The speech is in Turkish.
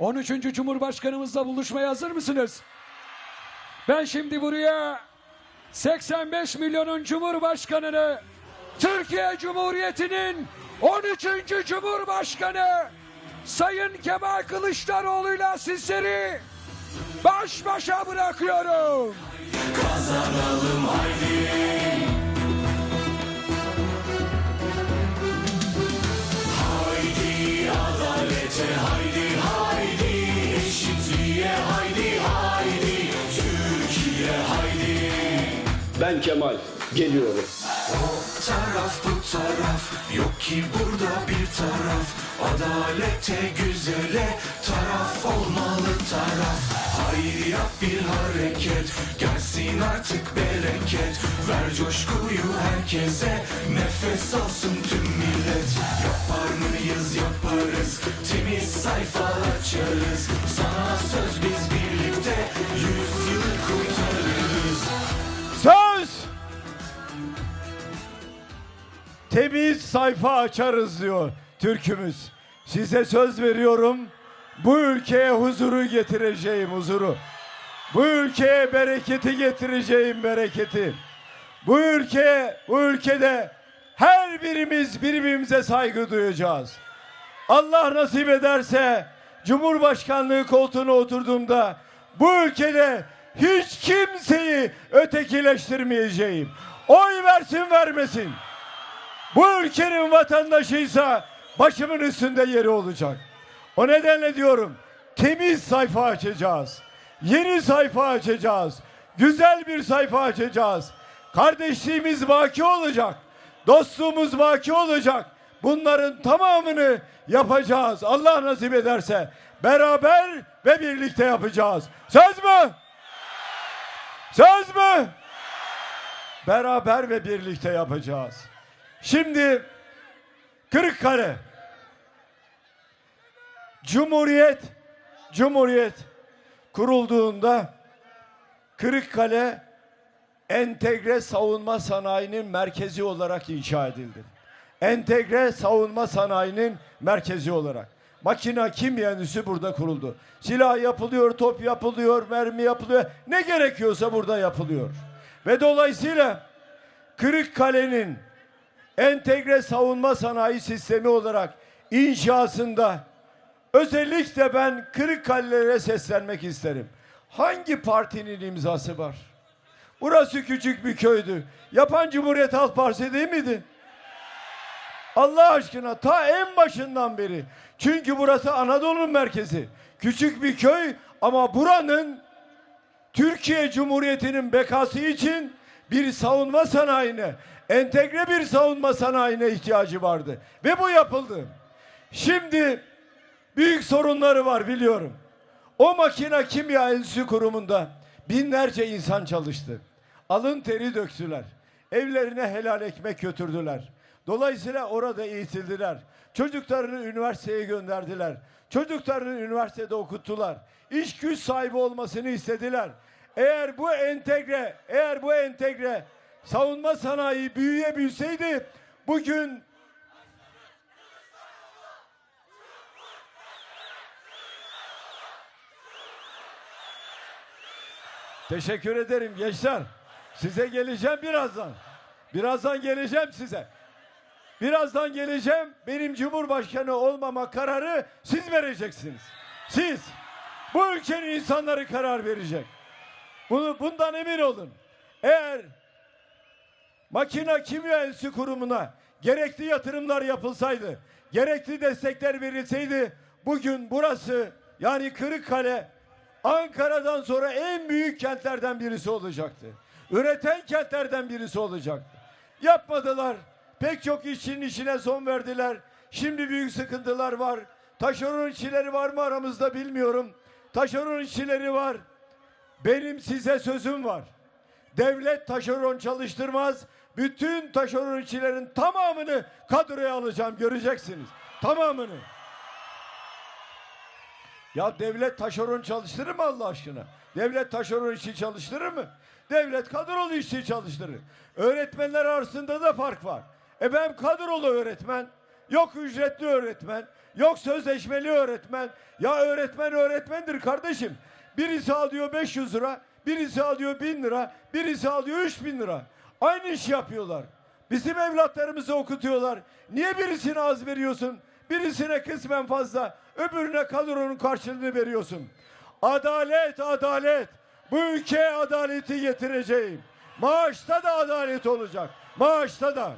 13. Cumhurbaşkanımızla buluşmaya hazır mısınız? Ben şimdi buraya 85 milyonun Cumhurbaşkanını Türkiye Cumhuriyeti'nin 13. Cumhurbaşkanı Sayın Kemal Kılıçdaroğlu'yla sizleri baş başa bırakıyorum. Ben Kemal geliyorum. taraf bu taraf Yok ki burada bir taraf. Adalete güzele taraf olmalı taraf. Hayır yap bir hareket Gelsin artık bereket. Ver coşkuyu herkese Nefes alsın tüm millet. Yapar mıyız yaparız Temiz sayfa açarız. Sana söz biz Temiz sayfa açarız diyor türkümüz. Size söz veriyorum. Bu ülkeye huzuru getireceğim huzuru. Bu ülkeye bereketi getireceğim bereketi. Bu ülke, bu ülkede her birimiz birbirimize saygı duyacağız. Allah nasip ederse Cumhurbaşkanlığı koltuğuna oturduğumda bu ülkede hiç kimseyi ötekileştirmeyeceğim. Oy versin vermesin. Bu ülkenin vatandaşıysa başımın üstünde yeri olacak. O nedenle diyorum temiz sayfa açacağız. Yeni sayfa açacağız. Güzel bir sayfa açacağız. Kardeşliğimiz baki olacak. Dostluğumuz baki olacak. Bunların tamamını yapacağız. Allah nasip ederse beraber ve birlikte yapacağız. Söz mü? Söz mü? Beraber ve birlikte yapacağız. Şimdi Kırıkkale Cumhuriyet Cumhuriyet kurulduğunda Kırıkkale entegre savunma sanayinin merkezi olarak inşa edildi. Entegre savunma sanayinin merkezi olarak. Makina kimya endüstrisi burada kuruldu. Silah yapılıyor, top yapılıyor, mermi yapılıyor. Ne gerekiyorsa burada yapılıyor. Ve dolayısıyla Kırıkkale'nin entegre savunma sanayi sistemi olarak inşasında özellikle ben Kırıkkale'lere seslenmek isterim. Hangi partinin imzası var? Burası küçük bir köydü. Yapan Cumhuriyet Halk Partisi değil miydi? Allah aşkına ta en başından beri. Çünkü burası Anadolu'nun merkezi. Küçük bir köy ama buranın Türkiye Cumhuriyeti'nin bekası için bir savunma sanayine, entegre bir savunma sanayine ihtiyacı vardı. Ve bu yapıldı. Şimdi büyük sorunları var biliyorum. O makine kimya enstitüsü kurumunda binlerce insan çalıştı. Alın teri döktüler. Evlerine helal ekmek götürdüler. Dolayısıyla orada eğitildiler. Çocuklarını üniversiteye gönderdiler. Çocuklarını üniversitede okuttular. İş güç sahibi olmasını istediler. Eğer bu entegre, eğer bu entegre savunma sanayi büyüyebilseydi bugün Teşekkür ederim gençler. Size geleceğim birazdan. Birazdan geleceğim size. Birazdan geleceğim. Benim Cumhurbaşkanı olmama kararı siz vereceksiniz. Siz. Bu ülkenin insanları karar verecek. Bunu bundan emin olun. Eğer Makina Kimya Enstitüsü Kurumu'na gerekli yatırımlar yapılsaydı, gerekli destekler verilseydi bugün burası yani Kırıkkale Ankara'dan sonra en büyük kentlerden birisi olacaktı. Üreten kentlerden birisi olacaktı. Yapmadılar. Pek çok işçinin işine son verdiler. Şimdi büyük sıkıntılar var. Taşeron işçileri var mı aramızda bilmiyorum. Taşeron işçileri var. Benim size sözüm var. Devlet taşeron çalıştırmaz. Bütün taşeron işçilerin tamamını kadroya alacağım göreceksiniz. Tamamını. Ya devlet taşeron çalıştırır mı Allah aşkına? Devlet taşeron işçi çalıştırır mı? Devlet kadrolu işçi çalıştırır. Öğretmenler arasında da fark var. E ben kadrolu öğretmen, yok ücretli öğretmen, yok sözleşmeli öğretmen. Ya öğretmen öğretmendir kardeşim. Birisi alıyor 500 lira, birisi alıyor 1000 lira, birisi alıyor 3000 lira. Aynı iş yapıyorlar. Bizim evlatlarımızı okutuyorlar. Niye birisine az veriyorsun? Birisine kısmen fazla, öbürüne kadronun karşılığını veriyorsun. Adalet, adalet. Bu ülkeye adaleti getireceğim. Maaşta da adalet olacak. Maaşta da.